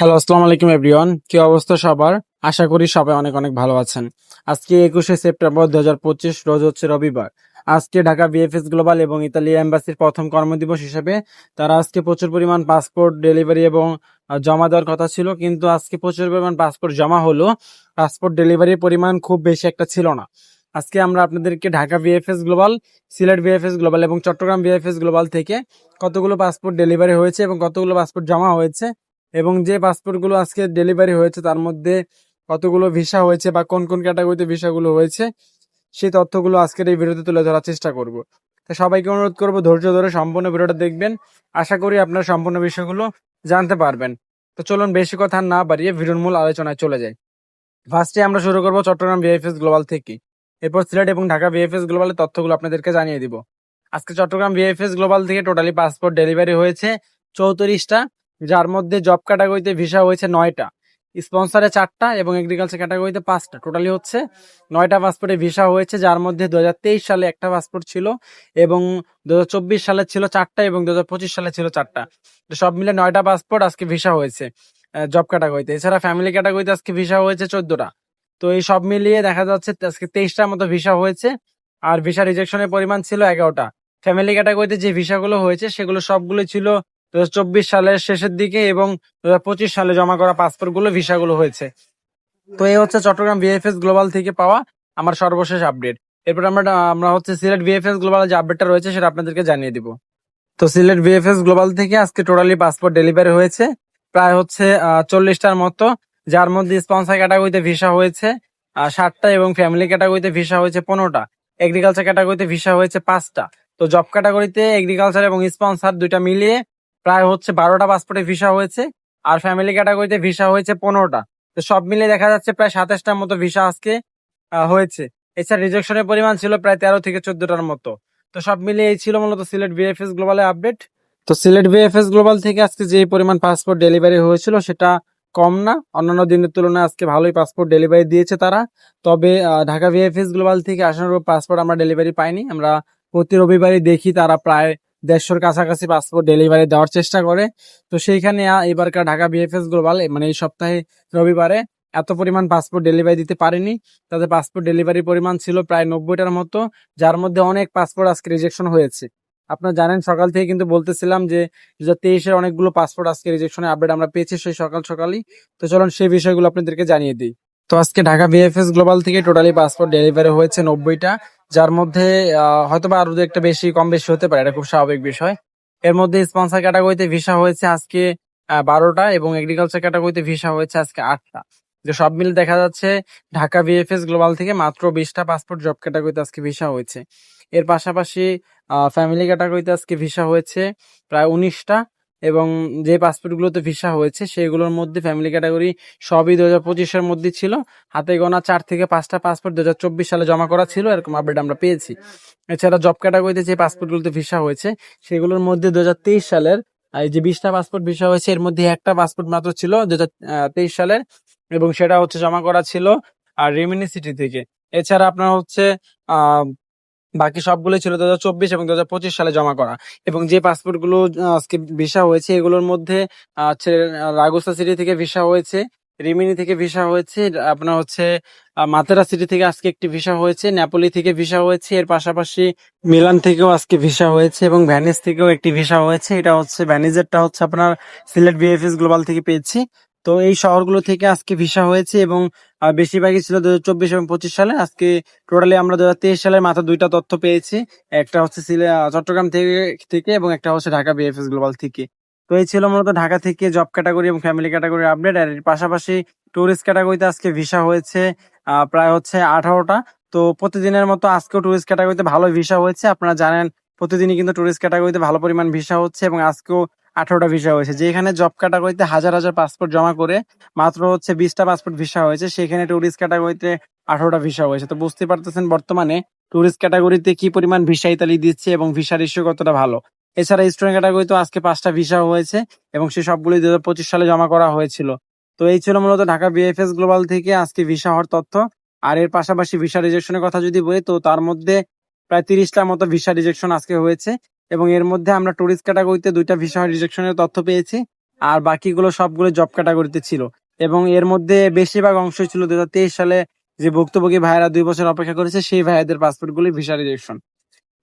Hello আসসালামু আলাইকুম everyone. কি অবস্থা সবার? আশা করি সবাই অনেক অনেক ভালো আছেন। আজকে একুশে সেপ্টেম্বর দু হাজার পঁচিশ, রোজ হচ্ছে রবিবার। আজকে ঢাকা বিএফএস গ্লোবাল এবং ইতালি এম্বাসির প্রথম কর্মদিবস হিসেবে তারা আজকে প্রচুর পরিমাণ পাসপোর্ট ডেলিভারি এবং জমা দেওয়ার কথা ছিল, কিন্তু আজকে প্রচুর পরিমাণ পাসপোর্ট জমা হলো। পাসপোর্ট ডেলিভারির পরিমাণ খুব বেশি একটা ছিল না। আজকে আমরা আপনাদেরকে Dhaka BFS global, Sylhet BFS global এবং চট্টগ্রাম বিএফএস গ্লোবাল থেকে কতগুলো পাসপোর্ট ডেলিভারি হয়েছে এবং কতগুলো পাসপোর্ট জমা হয়েছে এবং যে পাসপোর্টগুলো আজকে ডেলিভারি হয়েছে, তার মধ্যে কতগুলো ভিসা হয়েছে বা কোন কোন ক্যাটাগরিতে ভিসাগুলো হয়েছে, সেই তথ্যগুলো আজকের এই ভিডিওতে তুলে ধরার চেষ্টা করব। তো সবাইকে অনুরোধ করব, ধৈর্য ধরে সম্পূর্ণ ভিডিওটা দেখবেন। আশা করি আপনারা সম্পূর্ণ বিষয়গুলো জানতে পারবেন। তো চলুন বেশি কথা না বাড়িয়ে ভিডিওর মূল আলোচনায় চলে যাই। ফার্স্টে আমরা শুরু করব চট্টগ্রাম বিএফএস গ্লোবাল থেকে। এরপর সিলেট এবং ঢাকা বিএফএস গ্লোবালের তথ্যগুলো আপনাদেরকে জানিয়ে দিব। আজকে চট্টগ্রাম বিএফএস গ্লোবাল থেকে টোটালি পাসপোর্ট ডেলিভারি হয়েছে চৌত্রিশটা যার মধ্যে জব ক্যাটাগরিতে ভিসা হয়েছে নয়টা। স্পন্সরে চারটা এবং এগ্রিকালচার ক্যাটাগরিতে পাঁচটা। টোটালি হচ্ছে নয়টা পাসপোর্টে ভিসা হয়েছে, যার মধ্যে দু হাজার তেইশ সালে একটা পাসপোর্ট ছিল এবং দু সালে ছিল চারটা এবং দু হাজার পঁচিশ সালে ছিল চারটা। সব মিলে নয়টা পাসপোর্ট আজকে ভিসা হয়েছে জব ক্যাটাগরিতে এছাড়া ফ্যামিলি ক্যাটাগরিতে আজকে ভিসা হয়েছে চোদ্দটা। তো এই সব মিলিয়ে দেখা যাচ্ছে আজকে তেইশটার মতো ভিসা হয়েছে আর ভিসা রিজেকশনের পরিমাণ ছিল এগারোটা। ফ্যামিলি ক্যাটাগরিতে যে ভিসাগুলো হয়েছে, সেগুলো সবগুলো ছিল দু সালের শেষের দিকে এবং দু সালে জমা করা পাসপোর্টগুলো ভিসাগুলো হয়েছে। তো এই হচ্ছে চট্টগ্রাম বিএফএস গ্লোবাল থেকে পাওয়া আমার সর্বশেষ আপডেট। এরপর আমরা আমরা হচ্ছে সিলেট বিএফএস গ্লোবাল যে আপডেটটা রয়েছে সেটা আপনাদেরকে জানিয়ে দিব। তো সিলেট বিএফএস গ্লোবাল থেকে আজকে টোটালি পাসপোর্ট ডেলিভারি হয়েছে। প্রায় হচ্ছে চল্লিশটার মতো, যার মধ্যে স্পন্সর ক্যাটাগরিতে ভিসা হয়েছে ষাটটা এবং ফ্যামিলি ক্যাটাগরিতে ভিসা হয়েছে পনেরোটা। এগ্রিকালচার ক্যাটাগরিতে ভিসা হয়েছে পাঁচটা। তো জব ক্যাটাগরিতে এগ্রিকালচার এবং স্পন্সর দুইটা মিলিয়ে প্রায় হচ্ছে বারোটা পাসপোর্টে ভিসা হয়েছে আর ফ্যামিলি ক্যাটাগরিতে ভিসা হয়েছে পনেরোটা। তো সব মিলে দেখা যাচ্ছে প্রায় সাতাশটার মতো ভিসা আজকে হয়েছে। এছাড়া রিজেকশনের পরিমাণ ছিল প্রায় তেরো থেকে চোদ্দটার মতো। তো সব মিলিয়ে এই ছিল মূলত সিলেট বিএফএস গ্লোবালের আপডেট তো সিলেট বিএফএস গ্লোবাল থেকে আজকে যে পরিমাণ পাসপোর্ট ডেলিভারি হয়েছিল সেটা কম না, অন্যান্য দিনের তুলনায় আজকে ভালোই পাসপোর্ট ডেলিভারি দিয়েছে তারা। তবে ঢাকা বিএফএস গ্লোবাল থেকে আসানোর পাসপোর্ট আমরা ডেলিভারি পাইনি। আমরা প্রতি রবিবারই দেখি তারা প্রায় দেড়শোর কাছাকাছি পাসপোর্ট ডেলিভারি দেওয়ার চেষ্টা করে। তো সেইখানে এবারকার ঢাকা বিএফএস গ্লোবাল মানে এই সপ্তাহে রবিবারে এত পরিমাণ পাসপোর্ট ডেলিভারি দিতে পারেনি। তাদের পাসপোর্ট ডেলিভারি পরিমাণ ছিল প্রায় নব্বইটার মতো, যার মধ্যে অনেক পাসপোর্ট আজকে রিজেকশন হয়েছে। আপনারা জানেন, সকাল থেকে কিন্তু বলতেছিলাম যে দু হাজার তেইশের অনেকগুলো পাসপোর্ট আজকে রিজেকশনের আপডেট আমরা পেয়েছি সেই সকাল সকালই। তো চলুন সেই বিষয়গুলো আপনাদেরকে জানিয়ে দিই। তো আজকে ঢাকা বিএফএস গ্লোবাল থেকে টোটালি পাসপোর্ট ডেলিভারি হয়েছে নব্বইটা। যার মধ্যে হয়তো বা আরও একটা বেশি, কম বেশি হতে পারে, এটা খুব স্বাভাবিক বিষয়। এর মধ্যে স্পন্সর ক্যাটাগরিতে ভিসা হয়েছে আজকে বারোটা এবং এগ্রিকালচার ক্যাটাগরিতে ভিসা হয়েছে আজকে আটটা। যে সব মিলে দেখা যাচ্ছে ঢাকা বিএফএস গ্লোবাল থেকে মাত্র বিশটা পাসপোর্ট জব ক্যাটাগরিতে আজকে ভিসা হয়েছে। এর পাশাপাশি ফ্যামিলি ক্যাটাগরিতে আজকে ভিসা হয়েছে প্রায় উনিশটা। এবং যে পাসপোর্টগুলোতে ভিসা হয়েছে, সেগুলোর মধ্যে ফ্যামিলি ক্যাটাগরি সবই দু হাজার পঁচিশের মধ্যে ছিল। হাতে গোনা চার থেকে পাঁচটা পাসপোর্ট দু হাজার চব্বিশ সালে জমা করা ছিল, এরকম আপডেট আমরা পেয়েছি। এছাড়া জব ক্যাটাগরিতে যে পাসপোর্টগুলোতে ভিসা হয়েছে, সেগুলোর মধ্যে দু হাজার তেইশ সালের, এই যে বিশটা পাসপোর্ট ভিসা হয়েছে, এর মধ্যে একটা পাসপোর্ট মাত্র ছিল দু হাজার তেইশ সালের, এবং সেটা হচ্ছে জমা করা ছিল আর রেমিনি সিটি থেকে। এছাড়া আপনার হচ্ছে বাকি সবগুলো ছিল দু চব্বিশ এবং দু হাজার পঁচিশ সালে জমা করা। এবং যে পাসপোর্টগুলো আজকে ভিসা হয়েছে, এগুলোর মধ্যে রাগুসা সিটি থেকে ভিসা হয়েছে, রিমিনি থেকে ভিসা হয়েছে, আপনার হচ্ছে মাতেরা সিটি থেকে আজকে একটি ভিসা হয়েছে, নেপোলি থেকে ভিসা হয়েছে, এর পাশাপাশি মিলান থেকেও আজকে ভিসা হয়েছে এবং ভ্যানিস থেকেও একটি ভিসা হয়েছে। এটা হচ্ছে, ভ্যানিজেরটা হচ্ছে আপনার সিলেট বিএফএস গ্লোবাল থেকে পেয়েছি। তো এই শহরগুলো থেকে আজকে ভিসা হয়েছে এবং বেশিরভাগই ছিল দু হাজার চব্বিশ এবং পঁচিশ সালে। আজকে টোটালি আমরা দু হাজার তেইশ সালের মাত্র দুইটা তথ্য পেয়েছি। একটা হচ্ছে চট্টগ্রাম থেকে থেকে এবং একটা হচ্ছে ঢাকা বিএফএস গ্লোবাল থেকে। তো এই ছিল মূলত ঢাকা থেকে জব ক্যাটাগরি এবং ফ্যামিলি ক্যাটাগরি আপডেট আর এর পাশাপাশি টুরিস্ট ক্যাটাগরিতে আজকে ভিসা হয়েছে প্রায় হচ্ছে আঠারোটা। তো প্রতিদিনের মতো আজকেও টুরিস্ট ক্যাটাগরিতে ভালো ভিসা হয়েছে। আপনারা জানেন, প্রতিদিনই কিন্তু টুরিস্ট ক্যাটাগরিতে ভালো পরিমাণ ভিসা হচ্ছে এবং আজকেও আঠারোটা ভিসা হয়েছে। যেখানে জব ক্যাটাগরিতে হাজার হাজার পাসপোর্ট জমা করে, মাত্র হচ্ছে বিশটা পাসপোর্ট ভিসা হয়েছে, সেখানে টুরিস্ট ক্যাটাগরিতে আঠারোটা ভিসা হয়েছে। তো বুঝতে পারতেছেন বর্তমানে টুরিস্ট ক্যাটাগরিতে কি পরিমাণ ভিসা ইতালি দিচ্ছে এবং ভিসার ইস্যু কতটা ভালো? এছাড়া স্টুডেন্ট ক্যাটাগরিতে আজকে পাঁচটা ভিসা হয়েছে এবং সে সবগুলি দু হাজার পঁচিশ সালে জমা করা হয়েছিল। তো এই ছিল মূলত ঢাকা বিএফএস গ্লোবাল থেকে আজকে ভিসা হওয়ার তথ্য। আর এর পাশাপাশি ভিসা রিজেকশনের কথা যদি বলি, তো তার মধ্যে প্রায় তিরিশটার মতো ভিসা রিজেকশন আজকে হয়েছে। এবং এর মধ্যে আমরা টুরিস্ট ক্যাটাগরিতে দুইটা ভিসা রিজেকশনের তথ্য পেয়েছি, আর বাকিগুলো সবগুলো জব ক্যাটাগরিতে ছিল। এবং এর মধ্যে বেশিরভাগ অংশ ছিল দু হাজার তেইশ সালে যে ভুক্তভোগী ভাইয়েরা দুই বছর অপেক্ষা করেছে, সেই ভাইয়াদের পাসপোর্ট গুলি ভিসা রিজেকশন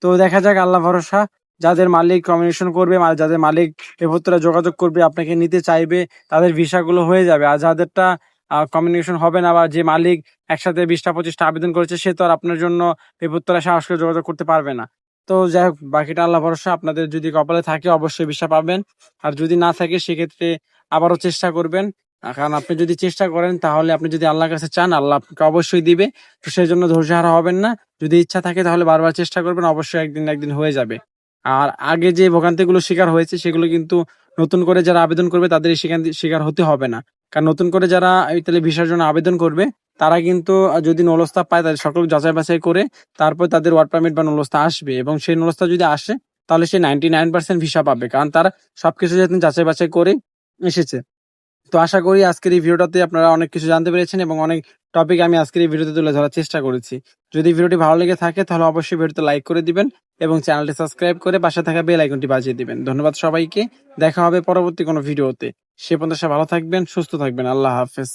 তো দেখা যাক, আল্লাহ ভরসা, যাদের মালিক কমিউনিকেশন করবে যাদের মালিক এপত্রা যোগাযোগ করবে, আপনাকে নিতে চাইবে, তাদের ভিসাগুলো হয়ে যাবে। আর যাদেরটা কমিউনিকেশন হবে না, বা যে মালিক একসাথে বিশটা পঁচিশটা আবেদন করেছে, সে তো আর আপনার জন্য পেপরতলা সাহস করে যোগাযোগ করতে পারবে না। তো যাই হোক, বাকিটা আল্লাহ ভরসা। আপনাদের যদি কপালে থাকে, অবশ্যই ভিসা পাবেন। আর যদি না থাকে, সেক্ষেত্রে আবারও চেষ্টা করবেন। কারণ আপনি যদি চেষ্টা করেন, তাহলে আপনি যদি আল্লাহর কাছে চান, আল্লাহ আপনাকে অবশ্যই দিবে। তো সেই জন্য ধৈর্য হারা হবেন না। যদি ইচ্ছা থাকে, তাহলে বারবার চেষ্টা করবেন, অবশ্যই একদিন একদিন হয়ে যাবে। আর আগে যে ভোগান্তিগুলো শিকার হয়েছে, সেগুলো কিন্তু নতুন করে যারা আবেদন করবে, তাদের শিকার হতে হবে না। কারণ নতুন করে যারা ইতালি ভিসার জন্য আবেদন করবে তারা কিন্তু যদি নলস্তা পায়, তাদের সকল যাচাই বাছাই করে তারপর তাদের ওয়ার্ক পারমিট বা নলস্তা আসবে এবং সেই নলস্তা যদি আসে, তাহলে সে নাইনটি নাইন পার্সেন্ট ভিসা পাবে। কারণ তারা সবকিছু যাতে যাচাই বাছাই করে এসেছে। তো আশা করি আজকের এই ভিডিওটাতে আপনারা অনেক কিছু জানতে পেরেছেন এবং অনেক টপিক আমি আজকের এই ভিডিওতে তুলে ধরার চেষ্টা করেছি। যদি ভিডিওটি ভালো লেগে থাকে, তাহলে অবশ্যই ভিডিওতে লাইক করে দিবেন এবং চ্যানেলটি সাবস্ক্রাইব করে পাশে থাকা বেল আইকনটি বাজিয়ে দিবেন। ধন্যবাদ সবাইকে। দেখা হবে পরবর্তী কোনো ভিডিওতে। সে পর্যন্ত ভালো থাকবেন, সুস্থ থাকবেন। আল্লাহ হাফেজ।